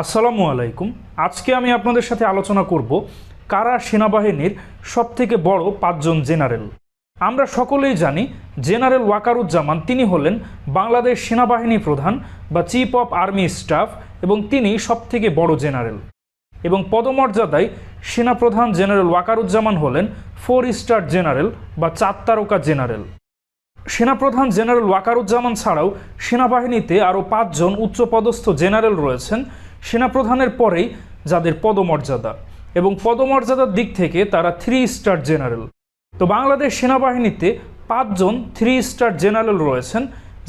আসসালামু আলাইকুম। আজকে আমি আপনাদের সাথে আলোচনা করব কারা সেনাবাহিনীর সবথেকে বড় পাঁচজন জেনারেল। আমরা সকলেই জানি জেনারেল ওয়াকারুজ্জামান, তিনি হলেন বাংলাদেশ সেনাবাহিনী প্রধান বা চিফ অফ আর্মি স্টাফ এবং তিনি সবথেকে বড় জেনারেল। এবং পদমর্যাদায় সেনাপ্রধান জেনারেল ওয়াকারুজ্জামান হলেন ফোর স্টার জেনারেল বা চার তারকা জেনারেল। সেনাপ্রধান জেনারেল ওয়াকারুজ্জামান ছাড়াও সেনাবাহিনীতে আরও পাঁচজন উচ্চপদস্থ জেনারেল রয়েছেন সেনাপ্রধানের পরেই যাদের পদমর্যাদা এবং পদমর্যাদার দিক থেকে তারা থ্রি স্টার জেনারেল তো বাংলাদেশ সেনাবাহিনীতে পাঁচজন থ্রি স্টার জেনারেল রয়েছেন,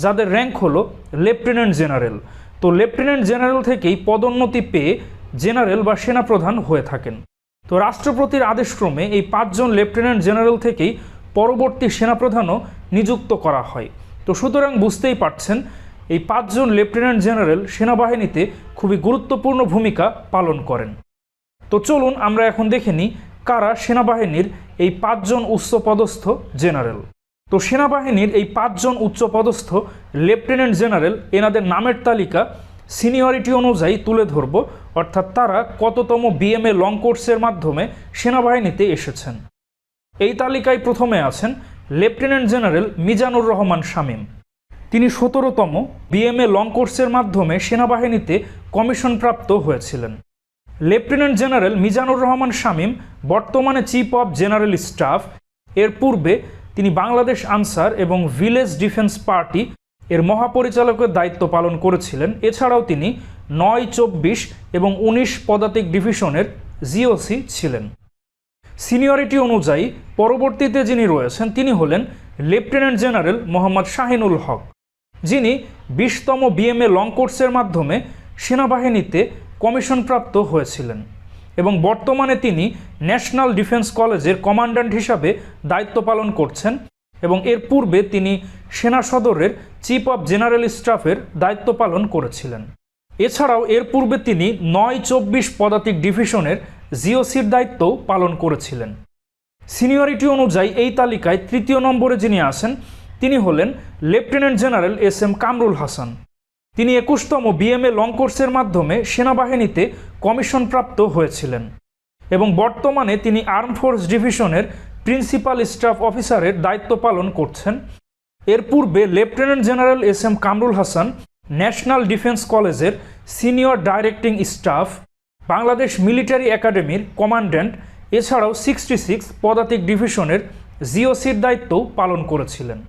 যাদের র্যাঙ্ক হলো লেফটেন্যান্ট জেনারেল তো লেফটেন্যান্ট জেনারেল থেকেই পদোন্নতি পেয়ে জেনারেল বা সেনাপ্রধান হয়ে থাকেন। তো রাষ্ট্রপতির আদেশক্রমে এই পাঁচজন লেফটেন্যান্ট জেনারেল থেকেই পরবর্তী সেনাপ্রধানও নিযুক্ত করা হয়। তো সুতরাং বুঝতেই পারছেন এই পাঁচজন লেফটেন্যান্ট জেনারেল সেনাবাহিনীতে খুবই গুরুত্বপূর্ণ ভূমিকা পালন করেন। তো চলুন আমরা এখন দেখে নিই কারা সেনাবাহিনীর এই পাঁচজন উচ্চপদস্থ জেনারেল। তো সেনাবাহিনীর এই পাঁচজন উচ্চপদস্থ লেফটেন্যান্ট জেনারেল এনাদের নামের তালিকা সিনিয়রিটি অনুযায়ী তুলে ধরব, অর্থাৎ তারা কততম বিএমএ লং কোর্সের মাধ্যমে সেনাবাহিনীতে এসেছেন। এই তালিকায় প্রথমে আছেন লেফটেন্যান্ট জেনারেল মিজানুর রহমান শামীম। তিনি সতেরোতম বিএমএ লং কোর্সের মাধ্যমে সেনাবাহিনীতে কমিশনপ্রাপ্ত হয়েছিলেন। লেফটেন্যান্ট জেনারেল মিজানুর রহমান শামীম, বর্তমানে চিফ অব জেনারেল স্টাফ এর পূর্বে তিনি বাংলাদেশ আনসার এবং ভিলেজ ডিফেন্স পার্টি এর মহাপরিচালকের দায়িত্ব পালন করেছিলেন। এছাড়াও তিনি নয় চব্বিশ এবং উনিশ পদাতিক ডিভিশনের জিওসি ছিলেন। সিনিয়রিটি অনুযায়ী, পরবর্তীতে যিনি রয়েছেন, তিনি হলেন লেফটেন্যান্ট জেনারেল মোহাম্মদ শাহিনুল হক। যিনি বিশতম বিএমএ লং কোর্সের মাধ্যমে সেনাবাহিনীতে কমিশনপ্রাপ্ত হয়েছিলেন এবং বর্তমানে তিনি ন্যাশনাল ডিফেন্স কলেজের কমান্ড্যান্ট হিসাবে দায়িত্ব পালন করছেন এবং এর পূর্বে তিনি সেনা সদরের চিফ অফ জেনারেল স্টাফের দায়িত্ব পালন করেছিলেন। এছাড়াও এর পূর্বে তিনি নয় চব্বিশ পদাতিক ডিভিশনের জিওসির দায়িত্বও পালন করেছিলেন। সিনিয়রিটি অনুযায়ী এই তালিকায় তৃতীয় নম্বরে যিনি আসেন তিনি হলেন lieutenant general S M Kamrul Hasan. তিনি একুশতম বিএমএ লং কোর্সের মাধ্যমে সেনাবাহিনীতে কমিশনপ্রাপ্ত হয়েছিলেন এবং বর্তমানে তিনি আর্ম ফোর্স ডিভিশনের প্রিন্সিপাল স্টাফ অফিসারের দায়িত্ব পালন করছেন। এর পূর্বে lieutenant general S M Kamrul Hasan national defence কলেজের senior directing staff, Bangladesh military একাডেমির কমান্ড্যান্ট, এছাড়াও সিক্সটি সিক্স পদাতিক ডিভিশনের জিওসির দায়িত্বও পালন করেছিলেন।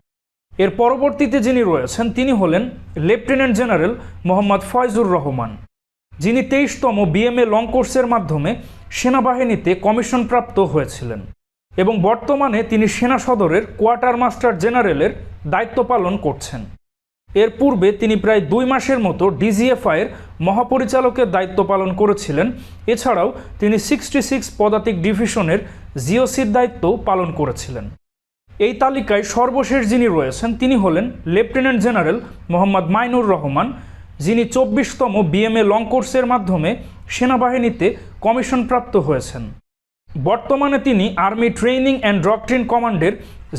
এর পরবর্তীতে যিনি রয়েছেন, তিনি হলেন লেফটেন্যান্ট জেনারেল মোহাম্মদ ফয়জুর রহমান। যিনি তেইশতম বিএমএ লং কোর্সের মাধ্যমে সেনাবাহিনীতে কমিশনপ্রাপ্ত হয়েছিলেন এবং বর্তমানে তিনি সেনা সদরের কোয়ার্টার মাস্টার জেনারেলের দায়িত্ব পালন করছেন। এর পূর্বে তিনি প্রায় দুই মাসের মতো ডিজিএফআইয়ের মহাপরিচালকের দায়িত্ব পালন করেছিলেন। এছাড়াও তিনি সিক্সটি সিক্স পদাতিক ডিভিশনের জিওসির দায়িত্বও পালন করেছিলেন। এই তালিকায় সর্বশেষ যিনি রয়েছেন, তিনি হলেন লেফটেন্যান্ট জেনারেল মোহাম্মদ মাইনুর রহমান, যিনি চব্বিশতম বিএমএ লং কোর্সের মাধ্যমে সেনাবাহিনীতে কমিশনপ্রাপ্ত হয়েছেন। বর্তমানে তিনি আর্মি ট্রেনিং অ্যান্ড ডক্ট্রিন কমান্ডের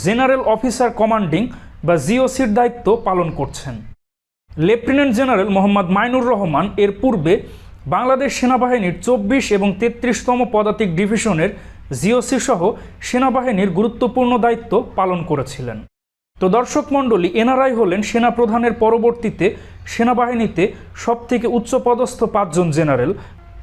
জেনারেল অফিসার কমান্ডিং বা জিওসির দায়িত্ব পালন করছেন। লেফটেন্যান্ট জেনারেল মোহাম্মদ মাইনুর রহমান এর পূর্বে বাংলাদেশ সেনাবাহিনীর চব্বিশ এবং তেত্রিশতম পদাতিক ডিভিশনের জিওসি সহ সেনাবাহিনীর গুরুত্বপূর্ণ দায়িত্ব পালন করেছিলেন। তো দর্শক মণ্ডলী এনারাই হলেন সেনাপ্রধানের পরবর্তীতে সেনাবাহিনীতে সবথেকে উচ্চপদস্থ পাঁচজন জেনারেল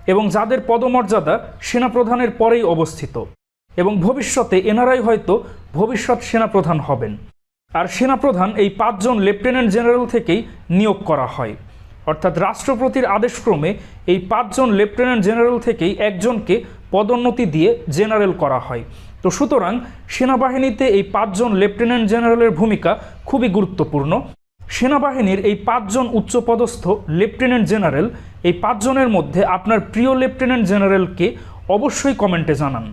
এবং যাদের পদমর্যাদা সেনাপ্রধানের পরেই অবস্থিত। এবং ভবিষ্যতে এনারাই হয়তো ভবিষ্যৎ সেনাপ্রধান হবেন। আর সেনাপ্রধান এই পাঁচজন লেফটেন্যান্ট জেনারেল থেকেই নিয়োগ করা হয়। অর্থাৎ রাষ্ট্রপতির আদেশক্রমে এই পাঁচজন লেফটেন্যান্ট জেনারেল থেকেই একজনকে পদোন্নতি দিয়ে জেনারেল করা হয়। তো সুতরাং সেনাবাহিনীতে এই পাঁচজন লেফটেন্যান্ট জেনারেলের ভূমিকা খুবই গুরুত্বপূর্ণ। সেনাবাহিনীর এই পাঁচজন উচ্চপদস্থ লেফটেন্যান্ট জেনারেল এই পাঁচজনের মধ্যে আপনার প্রিয় লেফটেন্যান্ট জেনারেলকে অবশ্যই কমেন্টে জানান।